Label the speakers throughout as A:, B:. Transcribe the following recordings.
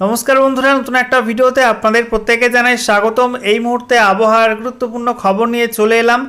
A: নমস্কার বন্ধুরা, নতুন একটা ভিডিওতে আপনাদের প্রত্যেকে জানাই স্বাগতম। এই মুহূর্তে আবহাওয়ার গুরুত্বপূর্ণ খবর নিয়ে চলে এলাম।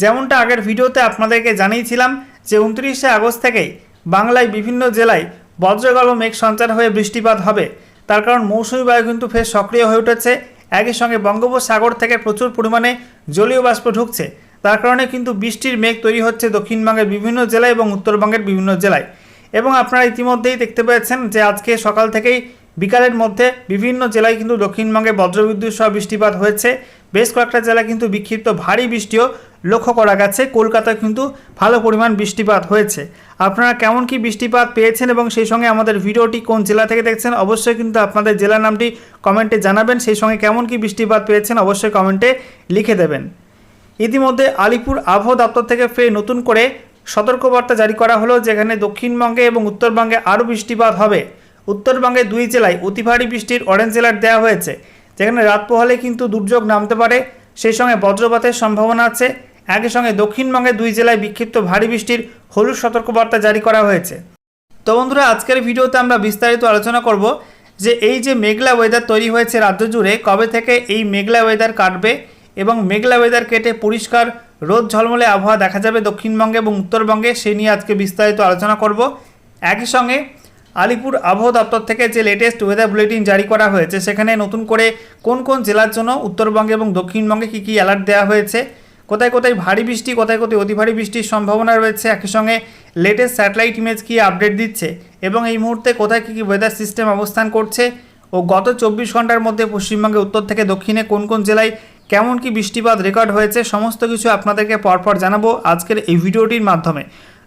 A: যেমনটা আগের ভিডিওতে আপনাদেরকে জানিয়েছিলাম যে, উনত্রিশে আগস্ট থেকেই বাংলায় বিভিন্ন জেলায় বজ্রগর্ভ মেঘ সঞ্চার হয়ে বৃষ্টিপাত হবে। তার কারণ মৌসুমি বায়ু কিন্তু ফের সক্রিয় হয়ে উঠেছে। একই সঙ্গে বঙ্গোপসাগর থেকে প্রচুর পরিমাণে জলীয় বাষ্প ঢুকছে। তার কারণে কিন্তু বৃষ্টির মেঘ তৈরি হচ্ছে দক্ষিণবঙ্গের বিভিন্ন জেলায় এবং উত্তরবঙ্গের বিভিন্ন জেলায়। এবং আপনারা ইতিমধ্যেই দেখতে পেয়েছেন যে, আজকে সকাল থেকেই বিকালের মধ্যে বিভিন্ন জেলায় কিন্তু দক্ষিণবঙ্গে বজ্রবিদ্যুৎ সহ বৃষ্টিপাত হয়েছে। বেশ কয়েকটা জেলায় কিন্তু বিক্ষিপ্ত ভারী বৃষ্টিও লক্ষ্য করা গেছে। কলকাতায় কিন্তু ভালো পরিমাণ বৃষ্টিপাত হয়েছে। আপনারা কেমন কি বৃষ্টিপাত পেয়েছেন এবং সেই সঙ্গে আমাদের ভিডিওটি কোন জেলা থেকে দেখছেন অবশ্যই কিন্তু আপনাদের জেলার নামটি কমেন্টে জানাবেন। সেই সঙ্গে কেমন কি বৃষ্টিপাত পেয়েছেন অবশ্যই কমেন্টে লিখে দেবেন। ইতিমধ্যে আলিপুর আবহাওয়া দপ্তর থেকে ফের নতুন করে সতর্কবার্তা জারি করা হলো, যেখানে দক্ষিণবঙ্গে এবং উত্তরবঙ্গে আরও বৃষ্টিপাত হবে। উত্তরবঙ্গে দুই জেলায় অতি ভারী বৃষ্টির অরেঞ্জ অ্যালার্ট দেওয়া হয়েছে। যেখানে রাত পোহালে কিন্তু দুর্যোগ নামতে পারে, সেই সঙ্গে বজ্রপাতের সম্ভাবনা আছে। একই সঙ্গে দক্ষিণবঙ্গে দুই জেলায় বিক্ষিপ্ত ভারী বৃষ্টির হলুদ সতর্কবার্তা জারি করা হয়েছে। তো বন্ধুরা, আজকের ভিডিওতে আমরা বিস্তারিত আলোচনা করব যে এই যে মেঘলা ওয়েদার তৈরি হয়েছে রাজ্য জুড়ে, কবে থেকে এই মেঘলা ওয়েদার কাটবে এবং মেঘলা ওয়েদার কেটে পরিষ্কার রোদ ঝলমলে আবহাওয়া দেখা যাবে দক্ষিণবঙ্গে এবং উত্তরবঙ্গে, সে নিয়ে আজকে বিস্তারিত আলোচনা করব। একই সঙ্গে আলিপুর আবহাওয়া দপ্তর থেকে যে লেটেস্ট ওয়েদার বুলেটিন জারি করা হয়েছে, সেখানে নতুন করে কোন কোন জেলার জন্য উত্তরবঙ্গে এবং দক্ষিণবঙ্গে কী কী অ্যালার্ট দেওয়া হয়েছে, কোথায় কোথায় ভারী বৃষ্টি, কোথায় কোথায় অতি ভারী বৃষ্টির সম্ভাবনা রয়েছে, একই সঙ্গে লেটেস্ট স্যাটেলাইট ইমেজ কী আপডেট দিচ্ছে এবং এই মুহূর্তে কোথায় কী কী ওয়েদার সিস্টেম অবস্থান করছে ও গত চব্বিশ ঘণ্টার মধ্যে পশ্চিমবঙ্গে উত্তর থেকে দক্ষিণে কোন কোন জেলায় কেমন কি বৃষ্টিপাত রেকর্ড হয়েছে, সমস্ত কিছু আপনাদেরকে পরপর জানাব আজকের এই ভিডিওটির মাধ্যমে।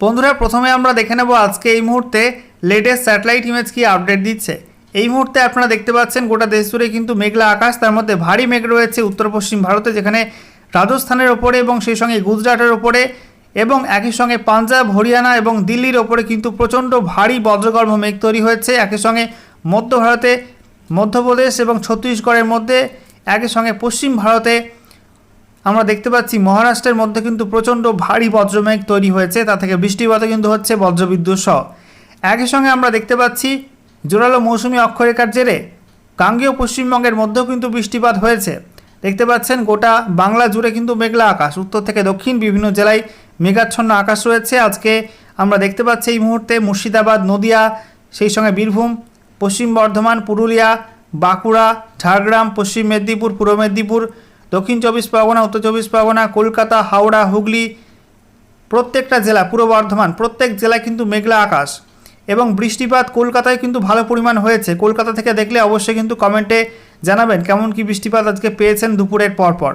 A: বন্ধুরা, প্রথমে আমরা দেখে নেব আজকে এই মুহূর্তে লেটেস্ট স্যাটেলাইট ইমেজ কি আপডেট দিচ্ছে। এই মুহূর্তে আপনারা দেখতে পাচ্ছেন গোটা দেশ জুড়ে কিন্তু মেঘলা আকাশ, তার মধ্যে ভারী মেঘ রয়েছে উত্তর পশ্চিম ভারতে, যেখানে রাজস্থানের ওপরে এবং সেই সঙ্গে গুজরাটের ওপরে এবং একই সঙ্গে পাঞ্জাব, হরিয়ানা এবং দিল্লির ওপরে কিন্তু প্রচণ্ড ভারী বজ্রগর্ভ মেঘ তৈরি হয়েছে। একই সঙ্গে মধ্য ভারতে, মধ্যপ্রদেশ এবং ছত্তিশগড়ের মধ্যে, একই সঙ্গে পশ্চিম ভারতে আমরা দেখতে পাচ্ছি মহারাষ্ট্রের মধ্যে কিন্তু প্রচণ্ড ভারী বজ্রমেঘ তৈরি হয়েছে, তা থেকে বৃষ্টিপাতও কিন্তু হচ্ছে বজ্রবিদ্যুৎ সহ। একই সঙ্গে আমরা দেখতে পাচ্ছি জোরালো মৌসুমি অক্ষরেখার জেরে গাঙ্গেয় পশ্চিমবঙ্গের মধ্যেও কিন্তু বৃষ্টিপাত হয়েছে। দেখতে পাচ্ছেন গোটা বাংলা জুড়ে কিন্তু মেঘলা আকাশ। উত্তর থেকে দক্ষিণ বিভিন্ন জেলায় মেঘাচ্ছন্ন আকাশ রয়েছে। আজকে আমরা দেখতে পাচ্ছি এই মুহূর্তে মুর্শিদাবাদ, নদিয়া, সেই সঙ্গে বীরভূম, পশ্চিম বর্ধমান, পুরুলিয়া, বাঁকুড়া, ঝাড়গ্রাম, পশ্চিম মেদিনীপুর, পূর্ব মেদিনীপুর দক্ষিণ চব্বিশ পরগনা, উত্তর চব্বিশ পরগনা, কলকাতা, হাওড়া, হুগলি, প্রত্যেকটা জেলা, পূর্ব বর্ধমান, প্রত্যেক জেলায় কিন্তু মেঘলা আকাশ এবং বৃষ্টিপাত কলকাতায় কিন্তু ভালো পরিমাণ হয়েছে। কলকাতা থেকে দেখলে অবশ্যই কিন্তু কমেন্টে জানাবেন কেমন কি বৃষ্টিপাত আজকে পেয়েছেন দুপুরের পরপর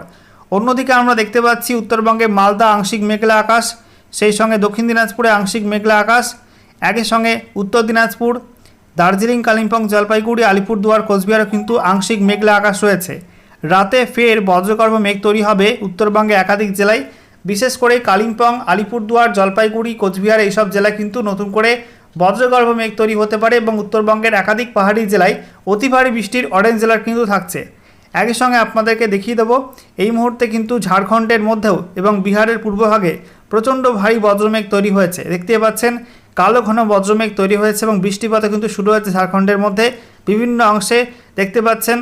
A: অন্যদিকে আমরা দেখতে পাচ্ছি উত্তরবঙ্গে মালদা আংশিক মেঘলা আকাশ, সেই সঙ্গে দক্ষিণ দিনাজপুরে আংশিক মেঘলা আকাশ, একই সঙ্গে উত্তর দিনাজপুর, দার্জিলিং, কালিম্পং, জলপাইগুড়ি, আলিপুরদুয়ার, কোচবিহারে কিন্তু আংশিক মেঘলা আকাশ রয়েছে। রাতে ফের বজ্রগর্ভ মেঘ তৈরি হবে উত্তরবঙ্গে একাধিক জেলায়। বিশেষ করে কালিম্পং, আলিপুরদুয়ার, জলপাইগুড়ি, কোচবিহার এইসব জেলায় কিন্তু নতুন করে বজ্রগর্ভ মেঘ তৈরি হতে পারে এবং উত্তরবঙ্গের একাধিক পাহাড়ি জেলায় অতি ভারী বৃষ্টির অরেঞ্জ জেলার কিন্তু থাকছে। একই সঙ্গে আপনাদেরকে দেখিয়ে দেবো, এই মুহূর্তে কিন্তু ঝাড়খণ্ডের মধ্যেও এবং বিহারের পূর্বভাগে প্রচণ্ড ভারী বজ্রমেঘ তৈরি হয়েছে। দেখতে পাচ্ছেন, কালো ঘন বজ্রমেঘ তৈরি হয়েছে এবং বৃষ্টিপাতও কিন্তু শুরু হয়েছে ঝাড়খণ্ডের মধ্যে। বিভিন্ন অংশে দেখতে পাচ্ছেন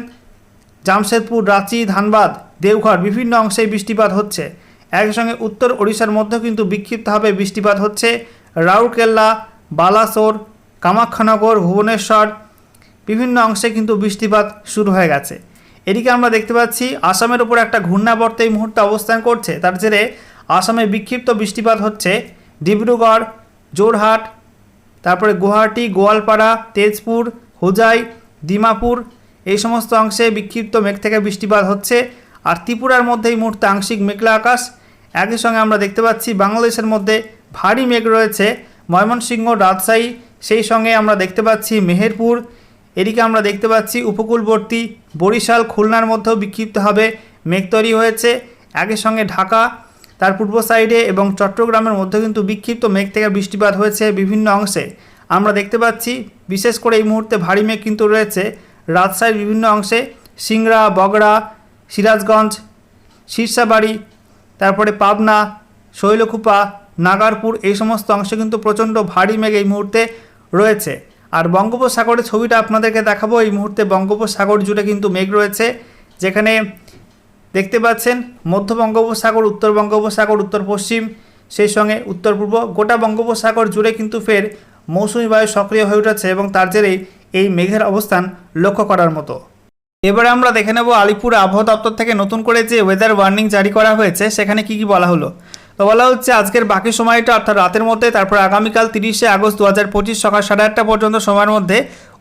A: জামশেদপুর, রাঁচি, ধানবাদ, দেওঘর বিভিন্ন অংশে বৃষ্টিপাত হচ্ছে। একই সঙ্গে উত্তর ওড়িশার মধ্যেও কিন্তু বিক্ষিপ্তভাবে বৃষ্টিপাত হচ্ছে। রাউরকেল্লা, বালাসোর, কামাখ্যানগর, ভুবনেশ্বর বিভিন্ন অংশে কিন্তু বৃষ্টিপাত শুরু হয়ে গেছে। এদিকে আমরা দেখতে পাচ্ছি, আসামের উপর একটা ঘূর্ণাবর্ত এই মুহূর্তে অবস্থান করছে। তার জেরে আসামে বিক্ষিপ্ত বৃষ্টিপাত হচ্ছে। ডিব্রুগড় জোরহাট তারপরে গুয়াহাটি, গোয়ালপাড়া, তেজপুর, হোজাই দিমাপুর এই সমস্ত অংশে বিক্ষিপ্ত মেঘ থেকে বৃষ্টিপাত হচ্ছে, আর ত্রিপুরার মধ্যে এই মুহূর্তে আংশিক মেঘলা আকাশ। একই সঙ্গে আমরা দেখতে পাচ্ছি বাংলাদেশের মধ্যে ভারী মেঘ রয়েছে, ময়মনসিংহ, রাজশাহী, সেই সঙ্গে আমরা দেখতে পাচ্ছি মেহেরপুর। এদিকে আমরা দেখতে পাচ্ছি উপকূলবর্তী বরিশাল, খুলনার মধ্যেও বিক্ষিপ্তভাবে মেঘ তৈরি হয়েছে। একই সঙ্গে ঢাকা, তার পূর্ব সাইডে এবং চট্টগ্রামের মধ্যে কিন্তু বিক্ষিপ্ত মেঘ থেকে বৃষ্টিপাত হয়েছে বিভিন্ন অংশে। আমরা দেখতে পাচ্ছি, বিশেষ করে এই মুহূর্তে ভারী মেঘ কিন্তু রয়েছে। রাজশাহীর বিভিন্ন অংশে সিংড়া, বগড়া, সিরাজগঞ্জ শীর্ষাবাড়ি তারপরে পাবনা, শৈলকুপা, নাগারপুর এই সমস্ত অংশে কিন্তু প্রচণ্ড ভারী মেঘ এই মুহূর্তে রয়েছে। আর বঙ্গোপসাগরের ছবিটা আপনাদেরকে দেখাবো। এই মুহূর্তে বঙ্গোপসাগর জুড়ে কিন্তু মেঘ রয়েছে, যেখানে দেখতে পাচ্ছেন মধ্য বঙ্গোপসাগর, উত্তর বঙ্গোপসাগর, উত্তর পশ্চিম, সেই সঙ্গে উত্তর পূর্ব। গোটা বঙ্গোপসাগর জুড়ে কিন্তু ফের মৌসুমি বায়ু সক্রিয় হয়ে উঠেছে এবং তার জেরেই এই মেঘের অবস্থান লক্ষ্য করার মতো। এবারে আমরা দেখে নেব আলিপুর আবহাওয়া দপ্তর থেকে নতুন করে যে ওয়েদার ওয়ার্নিং জারি করা হয়েছে, সেখানে কি কি বলা হলো। তো বলা হচ্ছে, আজকের বাকি সময়টা অর্থাৎ রাতের মধ্যে, তারপর আগামীকাল তিরিশে আগস্ট দু হাজার পঁচিশ সকাল সাড়ে আটটা পর্যন্ত সময়ের মধ্যে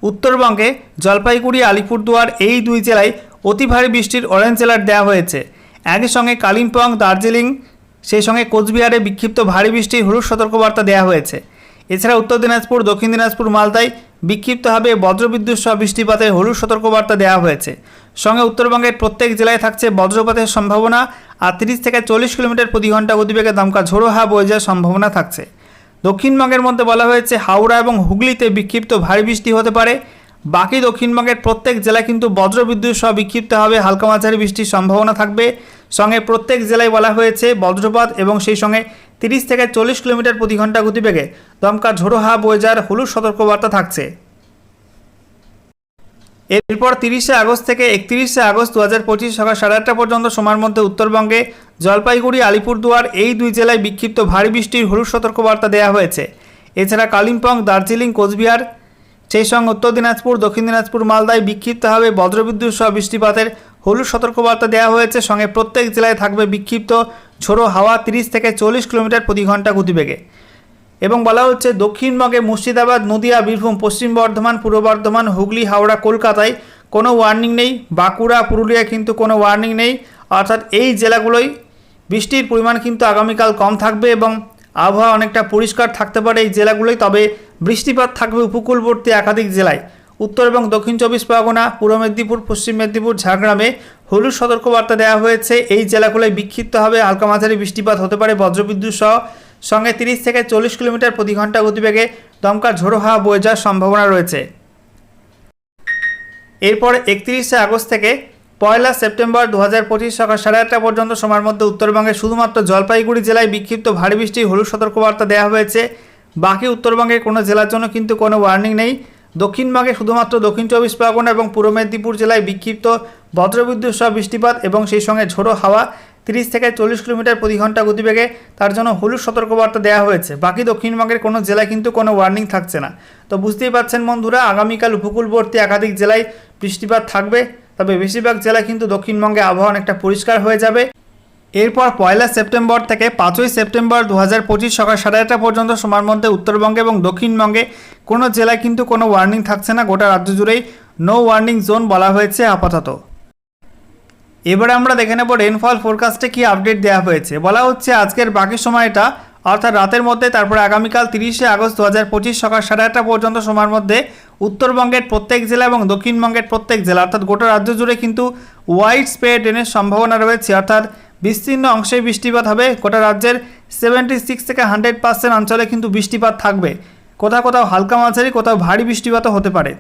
A: উত্তরবঙ্গে জলপাইগুড়ি, আলিপুরদুয়ার এই দুই জেলায় অতি ভারী বৃষ্টির অরেঞ্জ অ্যালার্ট দেওয়া হয়েছে। একই সঙ্গে কালিম্পং, দার্জিলিং, সেই সঙ্গে কোচবিহারে বিক্ষিপ্ত ভারী বৃষ্টির হলুদ সতর্কবার্তা দেওয়া হয়েছে। এছাড়া উত্তর দিনাজপুর, দক্ষিণ দিনাজপুর, মালদায় বিক্ষিপ্তভাবে বজ্রবিদ্যুৎ সহ বৃষ্টিপাতের হলুদ সতর্কবার্তা দেওয়া হয়েছে। সঙ্গে উত্তরবঙ্গের প্রত্যেক জেলায় থাকছে বজ্রপাতের সম্ভাবনা আর তিরিশ থেকে চল্লিশ কিলোমিটার প্রতি ঘণ্টা গতিবেগে দমকা ঝোড়ো হাওয়া বয়ে যাওয়ার সম্ভাবনা থাকছে। দক্ষিণবঙ্গের মধ্যে বলা হয়েছে, হাওড়া এবং হুগলিতে বিক্ষিপ্ত ভারী বৃষ্টি হতে পারে। বাকি দক্ষিণবঙ্গের প্রত্যেক জেলায় কিন্তু বজ্রবিদ্যুৎ সহ বিক্ষিপ্ত হবে হালকা মাঝারি বৃষ্টির সম্ভাবনা থাকবে। সঙ্গে প্রত্যেক জেলায় বলা হয়েছে, বজ্রপাত এবং সেই সঙ্গে তিরিশ থেকে চল্লিশ কিলোমিটার প্রতি ঘণ্টা গতিবেগে দমকা ঝোড়ো হাওয়া বয়ে যাওয়ার হলুদ সতর্কবার্তা থাকছে। এরপর তিরিশে আগস্ট থেকে একত্রিশে আগস্ট দু হাজার পঁচিশ সকাল সাড়ে আটটা পর্যন্ত সময়ের মধ্যে উত্তরবঙ্গে জলপাইগুড়ি, আলিপুরদুয়ার এই দুই জেলায় বিক্ষিপ্ত ভারী বৃষ্টির হলুদ সতর্কবার্তা দেওয়া হয়েছে। এছাড়া কালিম্পং, দার্জিলিং, কোচবিহার সেই সঙ্গে উত্তর দিনাজপুর, দক্ষিণ দিনাজপুর, মালদায় বিক্ষিপ্তভাবে বজ্রবিদ্যুৎ সহ বৃষ্টিপাতের হলুদ সতর্কবার্তা দেওয়া হয়েছে। সঙ্গে প্রত্যেক জেলায় থাকবে বিক্ষিপ্ত ঝোড়ো হাওয়া তিরিশ থেকে চল্লিশ কিলোমিটার প্রতি ঘণ্টা গতিবেগে। এবং বলা হচ্ছে, দক্ষিণবঙ্গে মুর্শিদাবাদ, নদিয়া, বীরভূম, পশ্চিম বর্ধমান, পূর্ব বর্ধমান, হুগলি, হাওড়া, কলকাতায় কোনো ওয়ার্নিং নেই। বাঁকুড়া পুরুলিয়া কিন্তু কোনো ওয়ার্নিং নেই। অর্থাৎ এই জেলাগুলোই বৃষ্টির পরিমাণ কিন্তু আগামীকাল কম থাকবে এবং আবহাওয়া অনেকটা পরিষ্কার থাকতে পারে এই জেলাগুলোই তবে বৃষ্টিপাত থাকবে উপকূলবর্তী একাধিক জেলায়। উত্তর এবং দক্ষিণ চব্বিশ পরগনা, পূর্ব মেদিনীপুর, পশ্চিম মেদিনীপুর, ঝাড়গ্রামে হলুদ সতর্কবার্তা দেওয়া হয়েছে। এই জেলাগুলোয় বিক্ষিপ্ত হবে হালকা মাঝারি বৃষ্টিপাত হতে পারে বজ্রবিদ্যুৎ সহ সঙ্গে তিরিশ থেকে চল্লিশ কিলোমিটার প্রতি ঘণ্টা গতিবেগে দমকা ঝোড়ো হাওয়া বয়ে যাওয়ার সম্ভাবনা রয়েছে। এরপর একত্রিশে আগস্ট থেকে পয়লা সেপ্টেম্বর দু হাজার পঁচিশ সকাল সাড়ে আটটা পর্যন্ত সময়ের মধ্যে উত্তরবঙ্গে শুধুমাত্র জলপাইগুড়ি জেলায় বিক্ষিপ্ত ভারী বৃষ্টির হলুদ সতর্কবার্তা দেওয়া হয়েছে। বাকি উত্তরবঙ্গের কোনো জেলার জন্য কিন্তু কোনো ওয়ার্নিং নেই। দক্ষিণবঙ্গে শুধুমাত্র দক্ষিণ চব্বিশ পরগনা এবং পূর্ব মেদিনীপুর জেলায় বিক্ষিপ্ত বজ্রবিদ্যুৎ সহ বৃষ্টিপাত এবং সেই সঙ্গে ঝোড়ো হাওয়া তিরিশ থেকে চল্লিশ কিলোমিটার প্রতি ঘণ্টা গতিবেগে তার জন্য হলুদ সতর্কবার্তা দেওয়া হয়েছে। বাকি দক্ষিণবঙ্গের কোনো জেলায় কিন্তু কোনো ওয়ার্নিং থাকছে না। তো বুঝতেই পারছেন বন্ধুরা, আগামীকাল উপকূলবর্তী একাধিক জেলায় বৃষ্টিপাত থাকবে, তবে বেশিরভাগ জেলায় কিন্তু দক্ষিণবঙ্গে আবহাওয়া অনেকটা পরিষ্কার হয়ে যাবে। এরপর পয়লা সেপ্টেম্বর থেকে পাঁচই সেপ্টেম্বর দু হাজার পঁচিশ সকাল সাড়ে আটটা পর্যন্ত সময়ের মধ্যে উত্তরবঙ্গে এবং দক্ষিণবঙ্গে কোনো জেলায় কিন্তু কোনো ওয়ার্নিং থাকছে না। গোটা রাজ্য জুড়েই নো ওয়ার্নিং জোন বলা হয়েছে আপাতত। এবারে আমরা দেখে নেব রেনফল ফোরকাস্টে কি আপডেট দেওয়া হয়েছে। বলা হচ্ছে আজকের বাকি সময়টা, অর্থাৎ রাতের মধ্যে, তারপরে আগামীকাল তিরিশে আগস্ট দু হাজার পঁচিশ সকাল সাড়ে আটটা পর্যন্ত সময়ের মধ্যে উত্তরবঙ্গের প্রত্যেক জেলা এবং দক্ষিণবঙ্গের প্রত্যেক জেলা। অর্থাৎ গোটা রাজ্য জুড়ে কিন্তু ওয়াইড স্প্রেড রেনের সম্ভাবনা রয়েছে। অর্থাৎ বিস্তীর্ণ অংশে বৃষ্টিপাত হবে। গোটা রাজ্যের সেভেন্টি সিক্স থেকে হান্ড্রেড পার্সেন্ট অঞ্চলে কিন্তু বৃষ্টিপাত থাকবে। কোথাও কোথাও হালকা মাঝারি, কোথাও ভারী বৃষ্টিপাতও হতে পারে।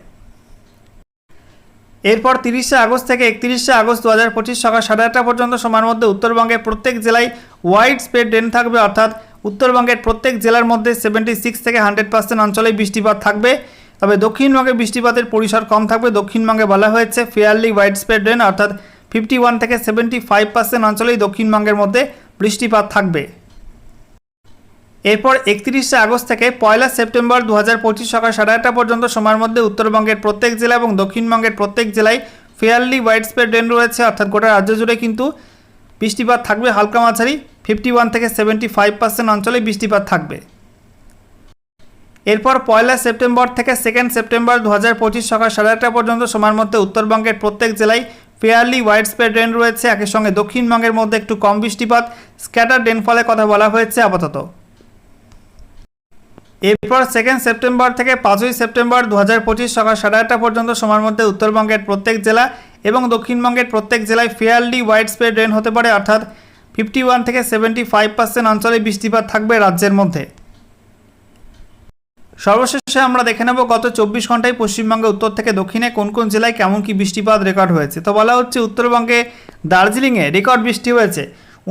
A: এরপর তিরিশে আগস্ট থেকে একত্রিশে আগস্ট দু হাজার পঁচিশ সকাল সাড়ে আটটা পর্যন্ত সময়ের মধ্যে উত্তরবঙ্গের প্রত্যেক জেলায় ওয়াইড স্প্রেড রেন থাকবে। অর্থাৎ উত্তরবঙ্গের প্রত্যেক জেলার মধ্যে সেভেন্টি সিক্স থেকে হান্ড্রেড পার্সেন্ট অঞ্চলে বৃষ্টিপাত থাকবে। তবে দক্ষিণবঙ্গে বৃষ্টিপাতের পরিসর কম থাকবে। দক্ষিণবঙ্গে বলা হয়েছে ফেয়ারলি ওয়াইড স্প্রেড রেন অর্থাৎ ফিফটি ওয়ান থেকে সেভেন্টি ফাইভ পার্সেন্ট অঞ্চলেই দক্ষিণবঙ্গের মধ্যে বৃষ্টিপাত থাকবে। এরপর একত্রিশে আগস্ট থেকে পয়লা সেপ্টেম্বর দু হাজার পঁচিশ সকাল সাড়ে আটটা পর্যন্ত সময়ের মধ্যে উত্তরবঙ্গের প্রত্যেক জেলা এবং দক্ষিণবঙ্গের প্রত্যেক জেলায় ফেয়ারলি ওয়াইড স্প্রেড রেন রয়েছে, অর্থাৎ গোটা রাজ্য জুড়ে কিন্তু বৃষ্টিপাত থাকবে। হালকা মাঝারি ফিফটি ওয়ান থেকে সেভেন্টি ফাইভ পার্সেন্ট অঞ্চলে বৃষ্টিপাত থাকবে। এরপর পয়লা সেপ্টেম্বর থেকে সেকেন্ড সেপ্টেম্বর দু হাজার পঁচিশ সকাল সাড়ে আটটা পর্যন্ত সময়ের মধ্যে উত্তরবঙ্গের প্রত্যেক জেলায় ফেয়ারলি ওয়াইড স্প্রেড রেন রয়েছে। একই সঙ্গে দক্ষিণবঙ্গের মধ্যে একটু কম বৃষ্টিপাত। স্ক্যাটার রেনফলের কথা বলা হয়েছে আপাতত। এরপর সেকেন্ড সেপ্টেম্বর থেকে পাঁচই সেপ্টেম্বর দু হাজার পঁচিশ সকাল সাড়ে আটটা পর্যন্ত সময়ের মধ্যে উত্তরবঙ্গের প্রত্যেক জেলা এবং দক্ষিণবঙ্গের প্রত্যেক জেলায় ফেয়ারলি ওয়াইড স্প্রেড রেন হতে পারে। অর্থাৎ ফিফটি ওয়ান থেকে সেভেন্টি ফাইভ পার্সেন্ট অঞ্চলে বৃষ্টিপাত থাকবে রাজ্যের মধ্যে। সর্বশেষে আমরা দেখে নেব গত চব্বিশ ঘন্টায় পশ্চিমবঙ্গে উত্তর থেকে দক্ষিণে কোন কোন জেলায় কেমন কি বৃষ্টিপাত রেকর্ড হয়েছে। তো বলা হচ্ছে উত্তরবঙ্গে দার্জিলিংয়ে রেকর্ড বৃষ্টি হয়েছে।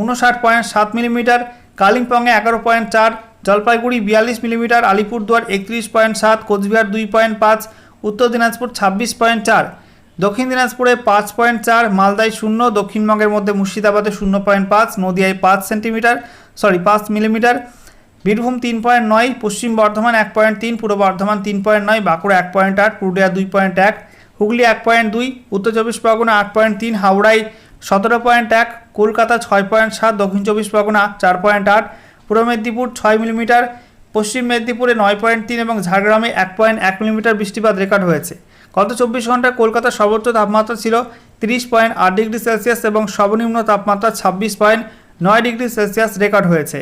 A: উনষাট পয়েন্ট সাত মিলিমিটার, কালিম্পংয়ে এগারো পয়েন্ট চার, জলপাইগুড়ি বিয়াল্লিশ মিলিমিটার, আলিপুরদুয়ার একত্রিশ পয়েন্ট সাত, কোচবিহার দুই পয়েন্ট পাঁচ, উত্তর দিনাজপুর ছাব্বিশ পয়েন্ট চার, দক্ষিণ দিনাজপুরে পাঁচ পয়েন্ট চার, মালদায় শূন্য, দক্ষিণবঙ্গের মধ্যে মুর্শিদাবাদে শূন্য পয়েন্ট পাঁচ, নদিয়ায় পাঁচ সেন্টিমিটার সরি পাঁচ মিলিমিটার বীরভূম তিন পয়েন্ট নয়, পশ্চিম বর্ধমান এক পয়েন্ট তিন, পূর্ব বর্ধমান তিন পয়েন্ট নয়, বাঁকুড়া এক পয়েন্ট আট, পুরুলিয়া দুই পয়েন্ট এক, হুগলি এক পয়েন্ট দুই, উত্তর চব্বিশ পরগনা আট পয়েন্ট তিন হাওড়ায় সতেরো পয়েন্ট এক, কলকাতা ছয় পয়েন্ট সাত, দক্ষিণ চব্বিশ পরগনা চার পয়েন্ট আট, পূর্ব মেদিনীপুর ছয় মিলিমিটার, পশ্চিম মেদিনীপুরে নয় পয়েন্ট তিন এবং ঝাড়গ্রামে এক পয়েন্ট এক মিলিমিটার বৃষ্টিপাত রেকর্ড হয়েছে। গত চব্বিশ ঘন্টায় কলকাতার সর্বোচ্চ তাপমাত্রা ছিল তিরিশ পয়েন্ট আট ডিগ্রি সেলসিয়াস এবং সর্বনিম্ন তাপমাত্রা ছাব্বিশ পয়েন্ট নয় ডিগ্রি সেলসিয়াস রেকর্ড হয়েছে।